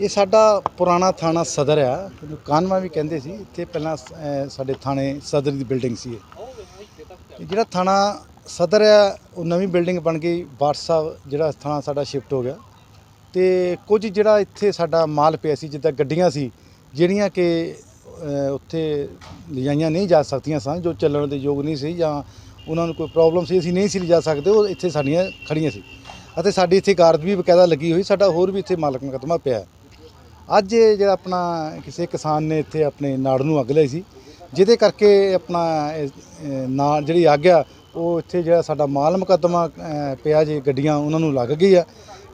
ਇਹ ਸਾਡਾ ਪੁਰਾਣਾ ਥਾਣਾ ਸਦਰ ਆ ਇਹਨੂੰ ਕਾਨਵਾ ਵੀ ਕਹਿੰਦੇ ਸੀ ਇੱਥੇ ਪਹਿਲਾਂ ਅਹ, ਸਾਡੇ ਥਾਣੇ ਸਦਰ ਦੀ ਬਿਲਡਿੰਗ ਸੀ ਇਹ। ਜਿਹੜਾ ਥਾਣਾ ਸਦਰ ਆ ਉਹ ਨਵੀਂ ਬਿਲਡਿੰਗ ਬਣ ਗਈ ਬਾਟ ਸਾਹਿਬ ਜਿਹੜਾ ਥਾਣਾ ਸਾਡਾ ਸ਼ਿਫਟ ਹੋ ਗਿਆ। ਤੇ ਕੁਝ ਜਿਹੜਾ ਇੱਥੇ ਸਾਡਾ ਮਾਲ ਪਿਆ ਸੀ ਜਿੱਦਾਂ ਗੱਡੀਆਂ ਸੀ ਜਿਹੜੀਆਂ ਕਿ ਉੱਥੇ ਲਿਜਾਈਆਂ ਨਹੀਂ ਜਾ ਸਕਦੀਆਂ ਸਨ ਜੋ ਚੱਲਣ ਦੇ ਯੋਗ ਨਹੀਂ ਸੀ ਜਾਂ ਉਹਨਾਂ ਨੂੰ ਕੋਈ ਪ੍ਰੋਬਲਮ ਸੀ ਅਸੀਂ ਨਹੀਂ ਸੀ ਲਿਜਾ ਸਕਦੇ ਉਹ ਇੱਥੇ ਸਾਡੀਆਂ ਖੜੀਆਂ ਸੀ। ਅਤੇ ਸਾਡੀ ਇੱਥੇ ਗਾਰਦ ਵੀ ਬਕਾਇਦਾ ਲੱਗੀ ਹੋਈ ਸਾਡਾ ਹੋਰ ਵੀ ਇੱਥੇ ਮਾਲਕ ਮੁਕੱਦਮਾ ਪਿਆ। ਅੱਜ ਇਹ ਜਿਹੜਾ ਆਪਣਾ ਕਿਸੇ ਕਿਸਾਨ ਨੇ ਇੱਥੇ ਆਪਣੇ ਨਾੜ ਨੂੰ ਅੱਗ ਲਾਈ ਸੀ, ਜਿਹਦੇ ਕਰਕੇ ਆਪਣਾ ਨਾ ਜਿਹੜੀ ਅੱਗ ਆ, ਉਹ ਇੱਥੇ ਜਿਹੜਾ ਸਾਡਾ ਮਾਲ ਮੁਕੱਦਮਾ ਪਿਆ ਜੇ ਗੱਡੀਆਂ, ਉਹਨਾਂ ਨੂੰ ਲੱਗ ਗਈ ਆ।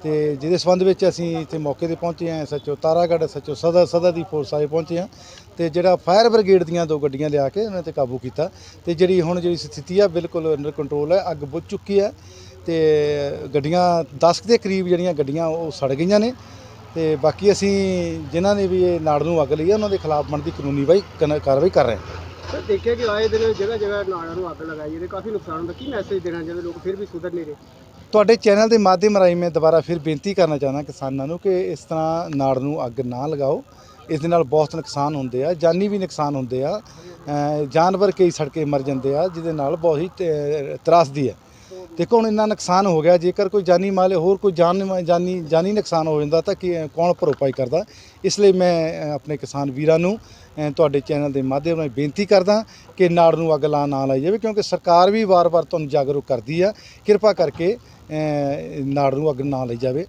ਤੇ ਜਿਹਦੇ ਸੰਬੰਧ ਵਿੱਚ ਅਸੀਂ ਇੱਥੇ ਮੌਕੇ ਤੇ ਪਹੁੰਚੇ ਹਾਂ ਸੱਚੋ ਤਾਰਾਗੜ੍ਹ ਸੱਚੋ ਸਦਾ ਸਦਾ ਦੀ ਫੋਰਸ ਆਏ ਪਹੁੰਚੇ ਹਾਂ। ਤੇ ਜਿਹੜਾ ਫਾਇਰ ਬ੍ਰਿਗੇਡ ਦੀਆਂ ਦੋ ਗੱਡੀਆਂ ਲਿਆ ਕੇ ਉਹਨਾਂ ਤੇ ਕਾਬੂ ਕੀਤਾ। ਤੇ ਜਿਹੜੀ ਹੁਣ ਜਿਹੜੀ ਸਥਿਤੀ ਆ, ਬਿਲਕੁਲ ਅੰਡਰ ਕੰਟਰੋਲ ਹੈ ਅੱਗ ਬੁੱਝ ਚੁੱਕੀ ਹੈ ਤੇ ਗੱਡੀਆਂ 10 ਦੇ ਕਰੀਬ ਜਿਹੜੀਆਂ ਗੱਡੀਆਂ, ਉਹ ਸੜ ਗਈਆਂ ਨੇ। ਤੇ ਬਾਕੀ ਅਸੀਂ ਜਿਨ੍ਹਾਂ ਨੇ ਵੀ ਇਹ ਨਾੜ ਨੂੰ ਅੱਗ ਲਈ ਹੈ ਉਹਨਾਂ ਦੇ ਖਿਲਾਫ ਬਣਦੀ ਕਾਨੂੰਨੀ ਬਾਈ ਕਨ- ਕਾਰਵਾਈ ਕਰ ਰਹੇ ਹਾਂ। ਸਰ ਦੇਖਿਆ ਕਿ ਆਏ ਦਿਨ ਜਗ੍ਹਾ ਜਗ੍ਹਾ ਨਾੜਾਂ ਨੂੰ ਅੱਗ ਲਗਾਈ ਇਹਦੇ ਕਾਫੀ ਨੁਕਸਾਨ ਹੁੰਦਾ। ਕੀ ਮੈਸੇਜ ਦੇਣਾ ਜਦੋਂ ਲੋਕ? ਫਿਰ ਵੀ ਸੁਧਰ ਨਹੀਂ ਰਹੇ। ਤੁਹਾਡੇ ਚੈਨਲ ਦੇ ਮਾਧਿਅਮ ਰਾਹੀਂ ਮੈਂ ਦੁਬਾਰਾ ਫਿਰ ਬੇਨਤੀ ਕਰਨਾ ਚਾਹੁੰਦਾ ਕਿਸਾਨਾਂ ਨੂੰ ਕਿ ਇਸ ਤਰ੍ਹਾਂ ਨਾੜ ਨੂੰ ਅੱਗ ਨਾ ਲਗਾਓ। ਇਸ ਦੇ ਨਾਲ ਬਹੁਤ ਨੁਕਸਾਨ ਹੁੰਦੇ ਆ ਜਾਨੀ ਵੀ ਨੁਕਸਾਨ ਹੁੰਦੇ ਆ। ਅ, ਜਾਨਵਰ ਕਈ ਸੜਕੇ ਮਰ ਜਾਂਦੇ ਆ ਜਿਹਦੇ ਨਾਲ ਬਹੁਤ ਹੀ ਤ- ਤਰਾਸਦੀ ਹੈ। ਦੇਖੋ, ਹੁਣ ਇੰਨਾ ਨੁਕਸਾਨ ਹੋ ਗਿਆ, ਜੇਕਰ ਕੋਈ ਜਾਨੀ ਮਾਲ ਹੋਰ ਕੋਈ ਜਾਨ ਜਾਨੀ ਜਾਨੀ ਨੁਕਸਾਨ ਹੋ ਜਾਂਦਾ ਤਾਂ ਕਿ ਕੌਣ ਭਰੋਪਾਈ ਕਰਦਾ? ਇਸ ਲਈ ਮੈਂ ਆਪਣੇ ਕਿਸਾਨ ਵੀਰਾਂ ਨੂੰ ਤੁਹਾਡੇ ਚੈਨਲ ਦੇ ਮਾਧਿਅਮ ਰਾਹੀਂ ਬੇਨਤੀ ਕਰਦਾ ਕਿ ਨਾੜ ਨੂੰ ਅੱਗ ਲਾ ਨਾ ਲਾਈ ਜਾਵੇ, ਕਿਉਂਕਿ ਸਰਕਾਰ ਵੀ ਵਾਰ-ਵਾਰ ਤੁਹਾਨੂੰ ਜਾਗਰੂਕ ਕਰਦੀ ਆ। ਕਿਰਪਾ ਕਰਕੇ ਨਾੜ ਨੂੰ ਅੱਗ ਨਾ ਲਈ ਜਾਵੇ।